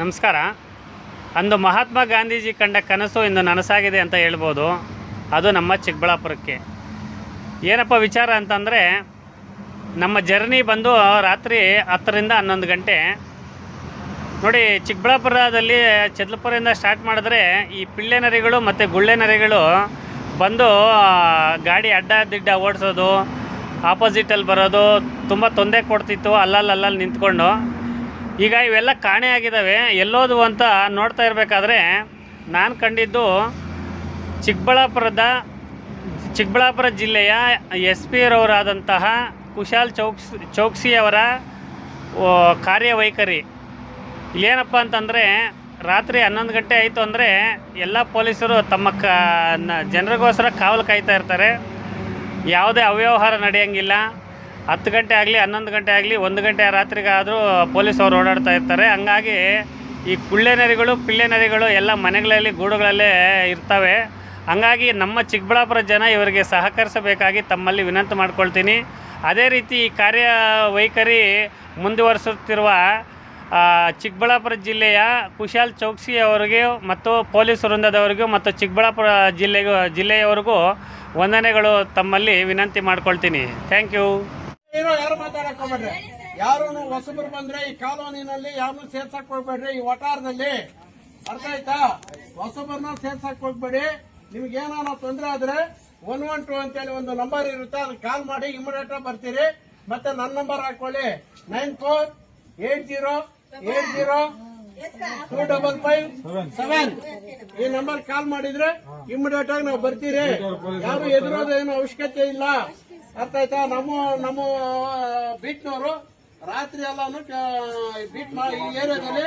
ನಮಸ್ಕಾರ. ಅಂದು ಮಹಾತ್ಮ ಗಾಂಧೀಜಿ ಕಂಡ ಕನಸು ಇಂದು ನನಸಾಗಿದೆ ಅಂತ ಹೇಳ್ಬೋದು. ಅದು ನಮ್ಮ ಚಿಕ್ಕಬಳ್ಳಾಪುರಕ್ಕೆ. ಏನಪ್ಪ ವಿಚಾರ ಅಂತಂದರೆ, ನಮ್ಮ ಜರ್ನಿ ಬಂದು ರಾತ್ರಿ ಹತ್ತರಿಂದ ಹನ್ನೊಂದು ಗಂಟೆ. ನೋಡಿ, ಚಿಕ್ಕಬಳ್ಳಾಪುರದಲ್ಲಿ ಚದ್ಲಪುರದಿಂದ ಸ್ಟಾರ್ಟ್ ಮಾಡಿದ್ರೆ ಈ ಪಿಳ್ಳೆ ನರಿಗಳು ಮತ್ತು ಗುಳ್ಳೆ ನರಿಗಳು ಬಂದು ಗಾಡಿ ಅಡ್ಡ ದಿಡ್ಡ ಓಡಿಸೋದು ಆಪೋಸಿಟಲ್ಲಿ ಬರೋದು, ತುಂಬ ತೊಂದರೆ ಕೊಡ್ತಿತ್ತು ಅಲ್ಲಲ್ಲಿ ಅಲ್ಲಲ್ಲಿ ನಿಂತ್ಕೊಂಡು. ಈಗ ಇವೆಲ್ಲ ಕಾಣೆ ಆಗಿದ್ದಾವೆ. ಎಲ್ಲೋದು ಅಂತ ನೋಡ್ತಾ ಇರಬೇಕಾದ್ರೆ ನಾನು ಕಂಡಿದ್ದು ಚಿಕ್ಕಬಳ್ಳಾಪುರದ, ಚಿಕ್ಕಬಳ್ಳಾಪುರ ಜಿಲ್ಲೆಯ ಎಸ್ ಪಿ ರವರಾದಂತಹ ಕುಶಾಲ್ ಚೌಕ್ಸ್, ಚೌಕ್ಸಿಯವರ ಕಾರ್ಯವೈಖರಿ. ಇಲ್ಲೇನಪ್ಪ ಅಂತಂದರೆ ರಾತ್ರಿ ಹನ್ನೊಂದು ಗಂಟೆ ಆಯಿತು ಅಂದರೆ ಎಲ್ಲ ಪೊಲೀಸರು ತಮ್ಮ ಕ ಜನರಿಗೋಸ್ಕರ ಕಾವಲು ಕಾಯ್ತಾ ಇರ್ತಾರೆ. ಯಾವುದೇ ಅವ್ಯವಹಾರ ನಡೆಯಂಗಿಲ್ಲ. ಹತ್ತು ಗಂಟೆ ಆಗಲಿ, ಹನ್ನೊಂದು ಗಂಟೆ ಆಗಲಿ, ಒಂದು ಗಂಟೆ ರಾತ್ರಿಗಾದರೂ ಪೊಲೀಸ್ ಅವರು ಓಡಾಡ್ತಾ ಇರ್ತಾರೆ. ಹಂಗಾಗಿ ಈ ಕುಳ್ಳೆನರಿಗಳು ಪಿಳ್ಳೆನರಿಗಳು ಪಿಳ್ಳೆ ನರಿಗಳು ಎಲ್ಲ ಮನೆಗಳಲ್ಲಿ, ಗೂಡುಗಳಲ್ಲೇ ಇರ್ತವೆ. ಹಂಗಾಗಿ ನಮ್ಮ ಚಿಕ್ಕಬಳ್ಳಾಪುರ ಜನ ಇವರಿಗೆ ಸಹಕರಿಸಬೇಕಾಗಿ ತಮ್ಮಲ್ಲಿ ವಿನಂತಿ ಮಾಡ್ಕೊಳ್ತೀನಿ. ಅದೇ ರೀತಿ ಈ ಕಾರ್ಯ ವೈಖರಿ ಮುಂದುವರಿಸುತ್ತಿರುವ ಚಿಕ್ಕಬಳ್ಳಾಪುರ ಜಿಲ್ಲೆಯ ಕುಶಾಲ್ ಚೌಕ್ಸಿ ಅವರಿಗೆ ಮತ್ತು ಪೊಲೀಸ್ ವೃಂದದವರಿಗೂ ಮತ್ತು ಚಿಕ್ಕಬಳ್ಳಾಪುರ ಜಿಲ್ಲೆಗೂ, ಜಿಲ್ಲೆಯವರಿಗೂ ವಂದನೆಗಳು ತಮ್ಮಲ್ಲಿ ವಿನಂತಿ ಮಾಡ್ಕೊಳ್ತೀನಿ. Thank you. ಏನೋ ಯಾರು ಮಾತಾಡಕ್ ಹೋಗ್ಬೇಡ್ರಿ. ಯಾರು ಹೊಸಬರು ಬಂದ್ರೆ ಈ ಕಾಲೋನಿನಲ್ಲಿ ಯಾರನ್ನು ಸೇರ್ಸಕ್ ಹೋಗ್ಬೇಡ್ರಿ. ಈ ವಟಾರದಲ್ಲಿ ಅರ್ಥ ಆಯ್ತಾ? ಹೊಸಬರನ್ನ ಸೇರ್ಸಕ್ ಹೋಗ್ಬೇಡಿ. ನಿಮ್ಗೆ ತೊಂದರೆ ಆದ್ರೆ ಒನ್ ಒನ್ ಟು ಅಂತೇಳಿ ಒಂದು ನಂಬರ್ ಇರುತ್ತೆ ಅದಕ್ಕೆ ಕಾಲ್ ಮಾಡಿ ಇಮಿಡಿಯೇಟ್ ಬರ್ತೀರಿ. ಮತ್ತೆ ನನ್ನ ನಂಬರ್ ಹಾಕೊಳ್ಳಿ. Nine four eight zero eight zero two double five seven. ಈ ನಂಬರ್ ಕಾಲ್ ಮಾಡಿದ್ರೆ ಇಮಿಡಿಯೇಟ್ ಆಗಿ ನಾವು ಬರ್ತೀರಿ. ಯಾರು ಎದುರೋದೇನು ಅವಶ್ಯಕತೆ ಇಲ್ಲ. ಅರ್ಥ ಆಯ್ತಾ ನಮ್ಮ ನಮ್ಮ ಬೀಟ್ನವರು ರಾತ್ರಿ ಎಲ್ಲಾನು ಬೀಟ್ ಮಾಡಿ ಈ ಏರಿಯಾದಲ್ಲಿ